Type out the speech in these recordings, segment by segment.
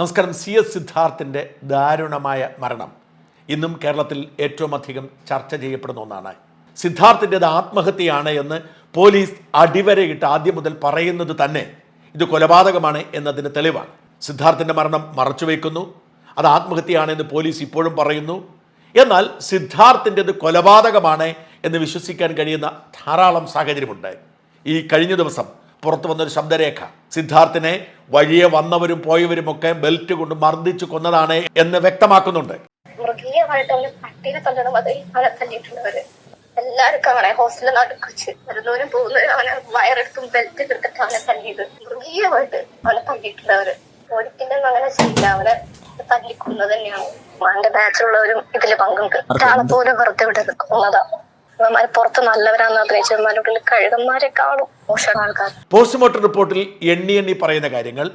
നമസ്കാരം. C S സിദ്ധാർത്ഥിന്റെ ദാരുണമായ മരണം. ഇന്നും കേരളത്തിൽ ഏറ്റവും അധികം ചർച്ച ചെയ്യപ്പെടുന്ന ഒന്നാണ്. സിദ്ധാർത്ഥിന്റെത് ആത്മഹത്യയാണ് എന്ന് പോലീസ് അടിവരയിട്ട് ആദ്യം മുതൽ പറയുന്നത് തന്നെ ഇത് കൊലപാതകമാണ് എന്നതിന് തെളിവാണ്. സിദ്ധാർത്ഥിന്റെ മരണം മറച്ചുവെക്കുന്നു അത് ആത്മഹത്യയാണെന്ന് പോലീസ് ഇപ്പോഴും പറയുന്നു. എന്നാൽ സിദ്ധാർത്ഥിന്റെത് കൊലപാതകമാണ് എന്ന് വിശ്വസിക്കാൻ കഴിയുന്ന ധാരാളം സാഹചര്യമുണ്ട്. ഈ കഴിഞ്ഞ ദിവസം പുറത്തു വന്നൊരു ശബ്ദരേഖ. സിദ്ധാർത്ഥിനെ വഴിയെ വന്നവരും പോയവരും ഒക്കെ ബെൽറ്റ് കൊണ്ട് മർദ്ദിച്ചു കൊന്നതാണ് എന്ന് വ്യക്തമാക്കുന്നുണ്ട്. എല്ലാവർക്കും കാണാൻ ഹോസ്റ്റലിൽ നടുക്കുവച്ച് വരുന്നവരും പോകുന്നവരും അവനെ വയറെടുത്തും ബെൽറ്റ് എടുത്തിട്ട് അവനെ തല്ലിയത്. മൃഗീയമായിട്ട് അവനെ തല്ലിയിട്ടുള്ളവര് ഒരിക്കലും അങ്ങനെ ചെയ്യില്ല. അവനെ തല്ലിക്കൊന്നത് തന്നെയാണ്. അവന്റെ ബാച്ചിലുള്ളവരും ഇതിൽ പങ്കുണ്ട്. ഒരാളെ പോലും വെറുതെ വിടരുത്. കൊന്നതാ. അവന്മാര് പുറത്ത് നല്ലവരാന്ന് ആഗ്രഹിച്ചു അവന്മാരുടെ കഴുകന്മാരെക്കാളും മോശം ആൾക്കാർ. പോസ്റ്റ്മോർട്ടം റിപ്പോർട്ടിൽ എണ്ണി എണ്ണി പറയുന്ന കാര്യങ്ങൾ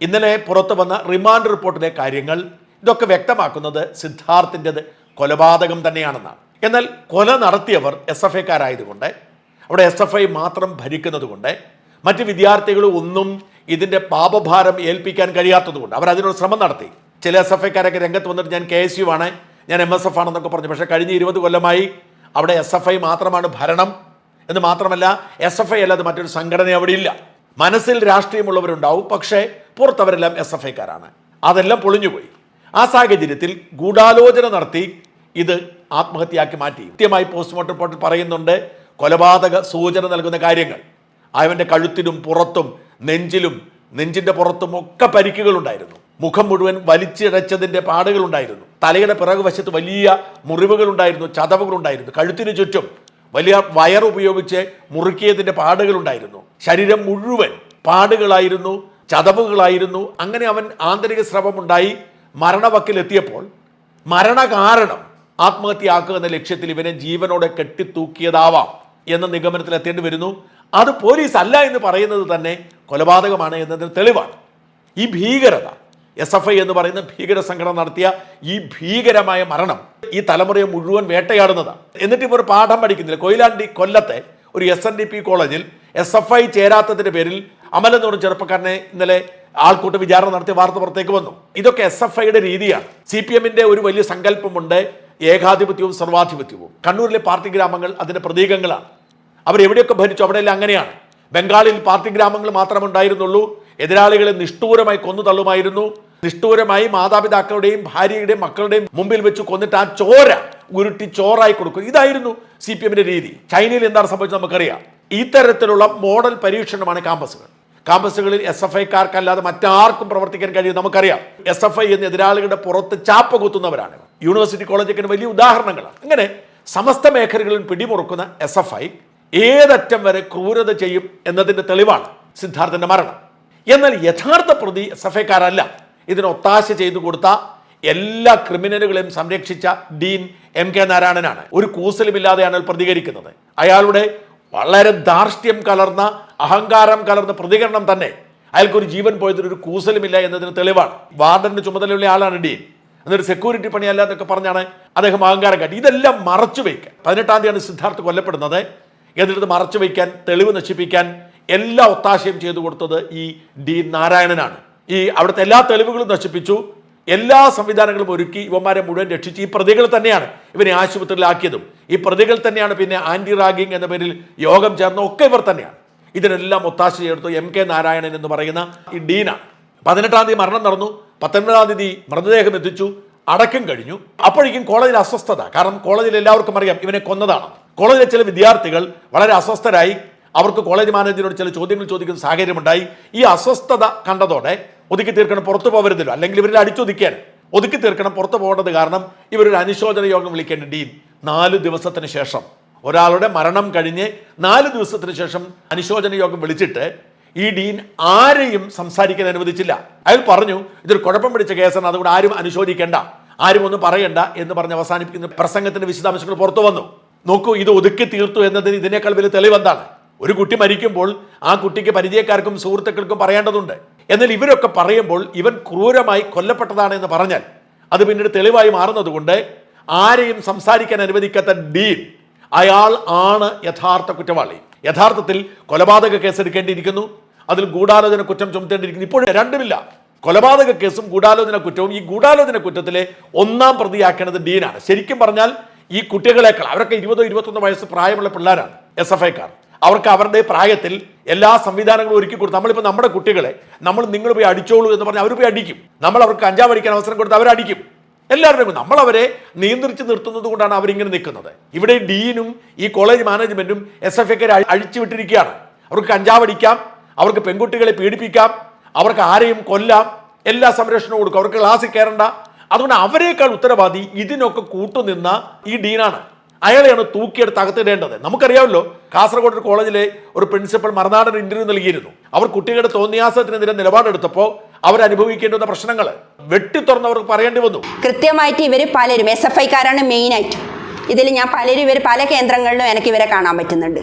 ഇന്നലെ പുറത്തു വന്ന റിമാൻഡ് റിപ്പോർട്ടിലെ കാര്യങ്ങൾ ഇതൊക്കെ വ്യക്തമാക്കുന്നത് സിദ്ധാർത്ഥിന്റെത് കൊലപാതകം തന്നെയാണെന്നാണ്. എന്നാൽ കൊല നടത്തിയവർ എസ് എഫ് ഐക്കാരായതുകൊണ്ട് അവിടെ എസ് എഫ് ഐ മാത്രം ഭരിക്കുന്നതുകൊണ്ട് മറ്റ് വിദ്യാർത്ഥികൾ ഒന്നും ഇതിന്റെ പാപഭാരം ഏൽപ്പിക്കാൻ കഴിയാത്തതുകൊണ്ട് അവർ അതിനൊരു ശ്രമം നടത്തി. ചില എസ് എഫ് ഐക്കാരൊക്കെ രംഗത്ത് വന്നിട്ട് ഞാൻ കെ എസ് യു ആണ് ഞാൻ എം എസ് എഫ് ആണെന്നൊക്കെ പറഞ്ഞു. പക്ഷേ കഴിഞ്ഞ ഇരുപത് കൊല്ലമായി അവിടെ എസ് എഫ് ഐ മാത്രമാണ് ഭരണം എന്ന് മാത്രമല്ല എസ് എഫ് ഐ അല്ലാതെ മറ്റൊരു സംഘടന അവിടെ ഇല്ല മനസ്സിൽ രാഷ്ട്രീയമുള്ളവരുണ്ടാവും പക്ഷേ പുറത്തവരെല്ലാം എസ് എഫ് ഐക്കാരാണ് അതെല്ലാം പൊളിഞ്ഞുപോയി. ആ സാഹചര്യത്തിൽ ഗൂഢാലോചന നടത്തി ഇത് ആത്മഹത്യയാക്കി മാറ്റി. കൃത്യമായി പോസ്റ്റ്മോർട്ടം റിപ്പോർട്ടിൽ പറയുന്നുണ്ട് കൊലപാതക സൂചന നൽകുന്ന കാര്യങ്ങൾ. അവന്റെ കഴുത്തിലും പുറത്തും നെഞ്ചിലും നെഞ്ചിന്റെ പുറത്തും ഒക്കെ പരിക്കുകളുണ്ടായിരുന്നു. മുഖം മുഴുവൻ വലിച്ചിഴച്ചതിന്റെ പാടുകളുണ്ടായിരുന്നു. തലയുടെ പിറകു വശത്ത് വലിയ മുറിവുകളുണ്ടായിരുന്നു ചതവുകളുണ്ടായിരുന്നു. കഴുത്തിന് ചുറ്റും വലിയ വയർ ഉപയോഗിച്ച് മുറുക്കിയതിന്റെ പാടുകളുണ്ടായിരുന്നു. ശരീരം മുഴുവൻ പാടുകളായിരുന്നു ചതവുകളായിരുന്നു. അങ്ങനെ അവൻ ആന്തരിക സ്രവമുണ്ടായി. മരണവക്കിലെത്തിയപ്പോൾ മരണകാരണം ആത്മഹത്യയാക്കുക എന്ന ലക്ഷ്യത്തിൽ ഇവനെ ജീവനോടെ കെട്ടിത്തൂക്കിയതാവാം എന്ന നിഗമനത്തിൽ എത്തേണ്ടി വരുന്നു. അത് പോലീസ് അല്ല എന്ന് പറയുന്നത് തന്നെ കൊലപാതകമാണ് എന്നതിന് തെളിവാണ്. ഈ ഭീകരത എസ് എഫ് ഐ എന്ന് പറയുന്ന ഭീകര സംഘടന നടത്തിയ ഈ ഭീകരമായ മരണം ഈ തലമുറയെ മുഴുവൻ വേട്ടയാടുന്നതാണ്. എന്നിട്ട് ഇവർ പാഠം പഠിക്കുന്നില്ല. കൊയിലാണ്ടി കൊല്ലത്തെ ഒരു എസ് എൻ ഡി പി കോളേജിൽ എസ് എഫ് ഐ ചേരാത്തതിന്റെ പേരിൽ അമൽ എന്ന് പറഞ്ഞ ചെറുപ്പക്കാരനെ ഇന്നലെ ആൾക്കൂട്ട വിചാരണ നടത്തിയ വാർത്ത പുറത്തേക്ക് വന്നു. ഇതൊക്കെ എസ് എഫ് ഐയുടെ രീതിയാണ്. സി പി എമ്മിന്റെ ഒരു വലിയ സങ്കല്പമുണ്ട്. ഏകാധിപത്യവും സർവാധിപത്യവും. കണ്ണൂരിലെ പാർട്ടി ഗ്രാമങ്ങൾ അതിന്റെ പ്രതീകങ്ങളാണ്. അവരെവിടെയൊക്കെ ഭരിച്ചു അവിടെയെല്ലാം അങ്ങനെയാണ്. ബംഗാളിൽ പാർട്ടി ഗ്രാമങ്ങൾ മാത്രമേ ഉണ്ടായിരുന്നുള്ളൂ. എതിരാളികളെ നിഷ്ഠൂരമായി കൊന്നു തള്ളുമായിരുന്നു. നിഷ്ഠൂരമായി മാതാപിതാക്കളുടെയും ഭാര്യയുടെയും മക്കളുടെയും മുമ്പിൽ വെച്ച് കൊന്നിട്ട് ആ ചോര ഉരുട്ടി ചോറായി കൊടുക്കും. ഇതായിരുന്നു സി പി എമ്മിന്റെ രീതി. ചൈനയിൽ എന്താണ് സംഭവിച്ചത് നമുക്കറിയാം. ഇത്തരത്തിലുള്ള മോഡൽ പരീക്ഷണമാണ് ക്യാമ്പസുകൾ. ക്യാമ്പസുകളിൽ എസ് എഫ് ഐക്കാർക്കല്ലാതെ മറ്റാർക്കും പ്രവർത്തിക്കാൻ കഴിയും നമുക്കറിയാം എസ് എഫ് ഐ എന്ന എതിരാളികളുടെ പുറത്ത് ചാപ്പ കുത്തുന്നവരാണ്. യൂണിവേഴ്സിറ്റി കോളേജൊക്കെ വലിയ ഉദാഹരണങ്ങളാണ്. അങ്ങനെ സമസ്ത മേഖലകളിൽ പിടിമുറുക്കുന്ന എസ് എഫ് ഐ ഏതറ്റം വരെ ക്രൂരത ചെയ്യും എന്നതിന്റെ തെളിവാണ് സിദ്ധാർത്ഥന്റെ മരണം. എന്നാൽ യഥാർത്ഥ പ്രതി എസ് എഫ് ഇതിന് ഒത്താശ ചെയ്തു കൊടുത്ത എല്ലാ ക്രിമിനലുകളെയും സംരക്ഷിച്ച ഡീൻ എം കെ നാരായണനാണ്. ഒരു കൂസലുമില്ലാതെയാണ് പ്രതികരിക്കുന്നത്. അയാളുടെ വളരെ ധാർഷ്ട്യം കലർന്ന അഹങ്കാരം കലർന്ന പ്രതികരണം തന്നെ അയാൾക്കൊരു ജീവൻ പോയതിനൊരു കൂസലുമില്ല എന്നതിന് തെളിവാണ്. വാർഡന്റെ ചുമതലയുള്ള ആളാണ് ഡീൻ. എന്നൊരു സെക്യൂരിറ്റി പണിയല്ല എന്നൊക്കെ പറഞ്ഞാണ് അദ്ദേഹം അഹങ്കാരം കാട്ടി. ഇതെല്ലാം മറച്ചു വയ്ക്കാൻ. പതിനെട്ടാം തീയതിയാണ് സിദ്ധാർത്ഥ് കൊല്ലപ്പെടുന്നത്. എന്നിട്ട് മറച്ചു വയ്ക്കാൻ തെളിവ് നശിപ്പിക്കാൻ എല്ലാ ഒത്താശയും ചെയ്തു കൊടുത്തത് ഈ ഡി നാരായണനാണ്. ഈ അവിടുത്തെ എല്ലാ തെളിവുകളും നശിപ്പിച്ചു. എല്ലാ സംവിധാനങ്ങളും ഒരുക്കി ഇവന്മാരെ മുഴുവൻ രക്ഷിച്ച് ഈ പ്രതികൾ തന്നെയാണ് ഇവനെ ആശുപത്രിയിലാക്കിയതും. ഈ പ്രതികൾ തന്നെയാണ് പിന്നെ ആന്റി റാഗിങ് എന്ന പേരിൽ യോഗം ചേർന്ന ഒക്കെ ഇവർ തന്നെയാണ്. ഇതിനെല്ലാം ഒത്താശ ചേർത്തു എം കെ നാരായണൻ എന്ന് പറയുന്ന ഈ ഡീനാണ്. പതിനെട്ടാം തീയതി മരണം നടന്നു. പത്തൊൻപതാം തീയതി മൃതദേഹം എത്തിച്ചു. അടക്കം കഴിഞ്ഞു. അപ്പോഴേക്കും കോളേജിൽ അസ്വസ്ഥത. കാരണം കോളേജിൽ എല്ലാവർക്കും അറിയാം ഇവനെ കൊന്നതാണ്. കോളേജിലെ ചില വിദ്യാർത്ഥികൾ വളരെ അസ്വസ്ഥരായി അവർക്ക് കോളേജ് മാനേജറിനോട് ചില ചോദ്യങ്ങൾ ചോദിക്കുന്ന സാഹചര്യമുണ്ടായി. ഈ അസ്വസ്ഥത കണ്ടതോടെ ഒതുക്കി തീർക്കണം പുറത്തു പോകരുതല്ലോ. അല്ലെങ്കിൽ ഇവരിൽ അടിച്ചൊതുക്കിയാണ്. ഒതുക്കി തീർക്കണം പുറത്തു പോകേണ്ടത് കാരണം ഇവരൊരു അനുശോചന യോഗം വിളിക്കേണ്ട ഡീൻ നാല് ദിവസത്തിന് ശേഷം ഒരാളുടെ മരണം കഴിഞ്ഞ് നാല് ദിവസത്തിന് ശേഷം അനുശോചന യോഗം വിളിച്ചിട്ട് ഈ ഡീൻ ആരെയും സംസാരിക്കാൻ അനുവദിച്ചില്ല. അയാൾ പറഞ്ഞു ഇതൊരു കുഴപ്പം പിടിച്ച കേസാണ് അതുകൊണ്ട് ആരും അനുശോചിക്കേണ്ട. ആരും ഒന്നും പറയണ്ട എന്ന് പറഞ്ഞ് അവസാനിപ്പിക്കുന്ന പ്രസംഗത്തിന്റെ വിശദാംശങ്ങൾ പുറത്തു വന്നു. നോക്കൂ ഇത് ഒതുക്കി തീർത്തു എന്നതിന് ഇതിനേക്കാൾ വലിയ തെളിവ് എന്താണ്? ഒരു കുട്ടി മരിക്കുമ്പോൾ ആ കുട്ടിക്ക് പരിചയക്കാർക്കും സുഹൃത്തുക്കൾക്കും പറയേണ്ടതുണ്ട്. എന്നാൽ ഇവരൊക്കെ പറയുമ്പോൾ ഇവൻ ക്രൂരമായി കൊല്ലപ്പെട്ടതാണ് എന്ന് പറഞ്ഞാൽ അത് പിന്നീട് തെളിവായി മാറുന്നതുകൊണ്ട് ആരെയും സംസാരിക്കാൻ അനുവദിക്കാത്ത ഡീൻ അയാൾ ആണ് യഥാർത്ഥ കുറ്റവാളി. യഥാർത്ഥത്തിൽ കൊലപാതക കേസെടുക്കേണ്ടിയിരിക്കുന്നു അതിൽ ഗൂഢാലോചന കുറ്റം ചുമത്തേണ്ടിയിരിക്കുന്നു. ഇപ്പോഴും രണ്ടുമില്ല. കൊലപാതക കേസും ഗൂഢാലോചന കുറ്റവും ഈ ഗൂഢാലോചന കുറ്റത്തിലെ ഒന്നാം പ്രതിയാക്കേണ്ടത് ഡീനാണ്. ശരിക്കും പറഞ്ഞാൽ ഈ കുട്ടികളെക്കാൾ അവരൊക്കെ ഇരുപതോ ഇരുപത്തൊന്നോ വയസ്സ് പ്രായമുള്ള പിള്ളേരാണ് എസ് എഫ് ഐക്കാർ അവർക്ക് അവരുടെ പ്രായത്തിൽ എല്ലാ സംവിധാനങ്ങളും ഒരുക്കി കൊടുത്ത് നമ്മളിപ്പോൾ നമ്മുടെ കുട്ടികളെ നമ്മൾ നിങ്ങൾ പോയി അടിച്ചോളൂ എന്ന് പറഞ്ഞാൽ അവർ പോയി അടിക്കും. നമ്മൾ അവർക്ക് കഞ്ചാവ് അടിക്കാൻ അവസരം കൊടുത്ത് അവരടിക്കും എല്ലാവരുടെയും നമ്മൾ അവരെ നിയന്ത്രിച്ച് നിർത്തുന്നത് കൊണ്ടാണ് അവരിങ്ങനെ നിൽക്കുന്നത്. ഇവിടെ ഡീനും ഈ കോളേജ് മാനേജ്മെന്റും എസ് എഫ് ഐക്കാരെ അഴിച്ചു വിട്ടിരിക്കുകയാണ്. അവർക്ക് കഞ്ചാവ് അടിക്കാം അവർക്ക് പെൺകുട്ടികളെ പീഡിപ്പിക്കാം അവർക്ക് ആരെയും കൊല്ലാം എല്ലാ സംരക്ഷണവും കൊടുക്കും. അവർക്ക് ക്ലാസ്സിൽ കയറണ്ട. അതുകൊണ്ട് അവരെക്കാൾ ഉത്തരവാദി ഇതിനൊക്കെ കൂട്ടുനിന്ന ഈ ഡീനാണ്. അയാളെയാണ് തൂക്കിയെടുത്ത് അകത്തിടേണ്ടത്. നമുക്കറിയാമല്ലോ കാസർഗോഡ് കോളേജിലെ ഒരു പ്രിൻസിപ്പൽ മറുനാടൻ ഇന്റർവ്യൂ നൽകിയിരുന്നു. അവർ കുട്ടികളുടെ തോന്നിയാസത്തിനെതിരെ നിലപാടെടുത്തപ്പോൾ അവരനുഭവിക്കേണ്ടുന്ന പ്രശ്നങ്ങൾ വെട്ടി തുറന്നവർക്ക് പറയേണ്ടി വന്നു. കൃത്യമായിട്ട് ഇവർ പലരും എസ് എഫ് ഐക്കാരാണ് മെയിനായിട്ട് ഇതിൽ ഞാൻ പലരും ഇവർ പല കേന്ദ്രങ്ങളിലും എനിക്ക് ഇവരെ കാണാൻ പറ്റുന്നുണ്ട്.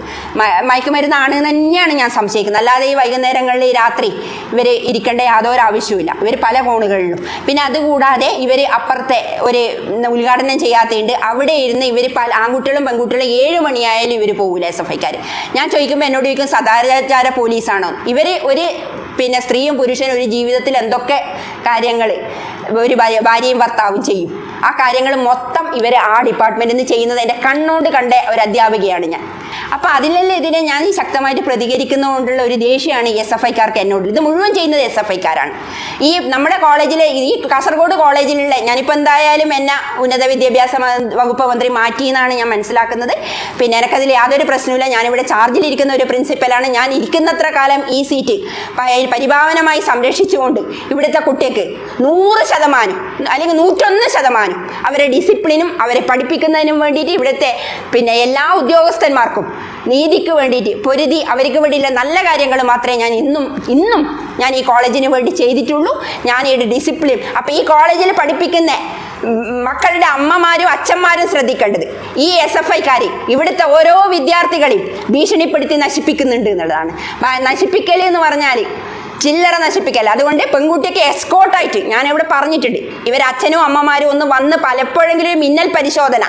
മയക്കുമരുന്നാണ് തന്നെയാണ് ഞാൻ സംശയിക്കുന്നത്. അല്ലാതെ ഈ വൈകുന്നേരങ്ങളിൽ രാത്രി ഇവർ ഇരിക്കേണ്ട യാതൊരു ആവശ്യവുമില്ല. ഇവർ പല കോണുകളിലും. പിന്നെ അതുകൂടാതെ ഇവർ അപ്പുറത്തെ ഒരു ഉദ്ഘാടനം ചെയ്യാത്തതുണ്ട്. അവിടെ ഇരുന്ന് ഇവർ പല ആൺകുട്ടികളും പെൺകുട്ടികളും ഏഴ് മണിയായാലും ഇവർ പോകില്ല എസ് എഫ് ഐക്കാർ ഞാൻ ചോദിക്കുമ്പോൾ എന്നോട് ചോദിക്കും സദാചാര പോലീസാണോ? ഇവർ ഒരു പിന്നെ സ്ത്രീയും പുരുഷനും ഒരു ജീവിതത്തിൽ എന്തൊക്കെ കാര്യങ്ങൾ ഒരു ഭാര്യ- ഭാര്യയും ഭർത്താവും ചെയ്യും. ആ കാര്യങ്ങൾ മൊത്തം ഇവർ ആ ഡിപ്പാർട്ട്മെന്റിൽ നിന്ന് ചെയ്യുന്നത് എന്റെ കണ്ണോണ്ട് കണ്ട ഒരു അധ്യാപികയാണ് ഞാൻ. അപ്പോൾ അതിലെല്ലാം ഇതിനെ ഞാൻ ശക്തമായിട്ട് പ്രതികരിക്കുന്നതുകൊണ്ടുള്ള ഒരു ദേഷ്യമാണ് എസ് എഫ് ഐക്കാർക്ക് എന്നോട്. ഇത് മുഴുവൻ ചെയ്യുന്നത് എസ് എഫ് ഐക്കാരാണ്. ഈ നമ്മുടെ കോളേജിലെ ഈ കാസർഗോഡ് കോളേജിലുള്ള ഞാനിപ്പോൾ എന്തായാലും എന്നെ ഉന്നത വിദ്യാഭ്യാസ വകുപ്പ് മന്ത്രി മാറ്റി എന്നാണ് ഞാൻ മനസ്സിലാക്കുന്നത്. പിന്നെ എനിക്കതിൽ യാതൊരു പ്രശ്നവുമില്ല. ഞാനിവിടെ ചാർജിലിരിക്കുന്ന ഒരു പ്രിൻസിപ്പലാണ് ഞാൻ ഇരിക്കുന്നത്ര കാലം ഈ സീറ്റ് പരിഭാവനമായി സംരക്ഷിച്ചുകൊണ്ട് ഇവിടുത്തെ കുട്ടിക്ക് നൂറ് ശതമാനം അല്ലെങ്കിൽ നൂറ്റൊന്ന് ശതമാനം അവരെ ഡിസിപ്ലിനും അവരെ പഠിപ്പിക്കുന്നതിനും വേണ്ടിയിട്ട് ഇവിടുത്തെ പിന്നെ എല്ലാ ഉദ്യോഗസ്ഥന്മാർക്കും നീതിക്ക് വേണ്ടിയിട്ട് പൊരുതി അവർക്ക് വേണ്ടിയുള്ള നല്ല കാര്യങ്ങൾ മാത്രമേ ഞാൻ ഇന്നും ഇന്നും ഞാൻ ഈ കോളേജിന് വേണ്ടി ചെയ്തിട്ടുള്ളൂ. ഞാൻ ഈ ഡിസിപ്ലിൻ അപ്പോൾ ഈ കോളേജിൽ പഠിപ്പിക്കുന്ന മക്കളുടെ അമ്മമാരും അച്ഛന്മാരും ശ്രദ്ധിക്കേണ്ടത്. ഈ എസ് എഫ് ഐക്കാർ ഇവിടുത്തെ ഓരോ വിദ്യാർത്ഥികളെയും ഭീഷണിപ്പെടുത്തി നശിപ്പിക്കുന്നുണ്ട് എന്നുള്ളതാണ്. നശിപ്പിക്കൽ എന്ന് പറഞ്ഞാൽ ചില്ലറ നശിപ്പിക്കല്ല. അതുകൊണ്ട് പെൺകുട്ടിയൊക്കെ എസ്കോട്ടായിട്ട് ഞാൻ ഇവിടെ പറഞ്ഞിട്ടുണ്ട്. ഇവർ അച്ഛനും അമ്മമാരും ഒന്ന് വന്ന് പലപ്പോഴെങ്കിലും മിന്നൽ പരിശോധന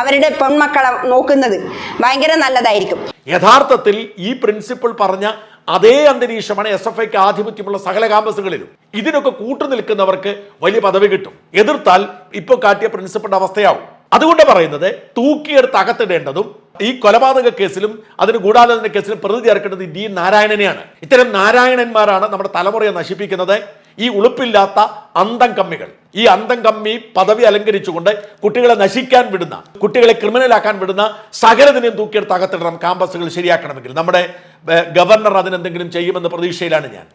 അവരുടെ പെൺമക്കളെ നോക്കുന്നത് ഭയങ്കര നല്ലതായിരിക്കും. യഥാർത്ഥത്തിൽ ഈ പ്രിൻസിപ്പൾ പറഞ്ഞ അതേ അന്തരീക്ഷമാണ് എസ് എഫ് ഐക്ക് ആധിപത്യമുള്ള സകല ക്യാമ്പസുകളിലും ഇതിനൊക്കെ കൂട്ടുനിൽക്കുന്നവർക്ക് വലിയ പദവി കിട്ടും. എതിർത്താൽ ഇപ്പോൾ കാട്ടിയ പ്രിൻസിപ്പളിന്റെ അവസ്ഥയാവും. അതുകൊണ്ട് പറയുന്നത് തൂക്കിയെടുത്ത് അകത്തിടേണ്ടതും ഈ കൊലപാതക കേസിലും അതിന് ഗൂഢാലോചന കേസിലും പ്രതി ചേർക്കേണ്ടത് ഡി നാരായണനെയാണ്. ഇത്തരം നാരായണന്മാരാണ് നമ്മുടെ തലമുറയെ നശിപ്പിക്കുന്നത്. ഈ ഉളുപ്പില്ലാത്ത അന്തം കമ്മികൾ. ഈ അന്തം കമ്മി പദവി അലങ്കരിച്ചുകൊണ്ട് കുട്ടികളെ നശിക്കാൻ വിടുന്ന കുട്ടികളെ ക്രിമിനലാക്കാൻ വിടുന്ന സകലതിനെയും തൂക്കിയെടുത്ത് അകത്തിടണം ക്യാമ്പസുകൾ ശരിയാക്കണമെങ്കിൽ. നമ്മുടെ ഗവർണർ അതിനെന്തെങ്കിലും ചെയ്യുമെന്ന പ്രതീക്ഷയിലാണ് ഞാൻ.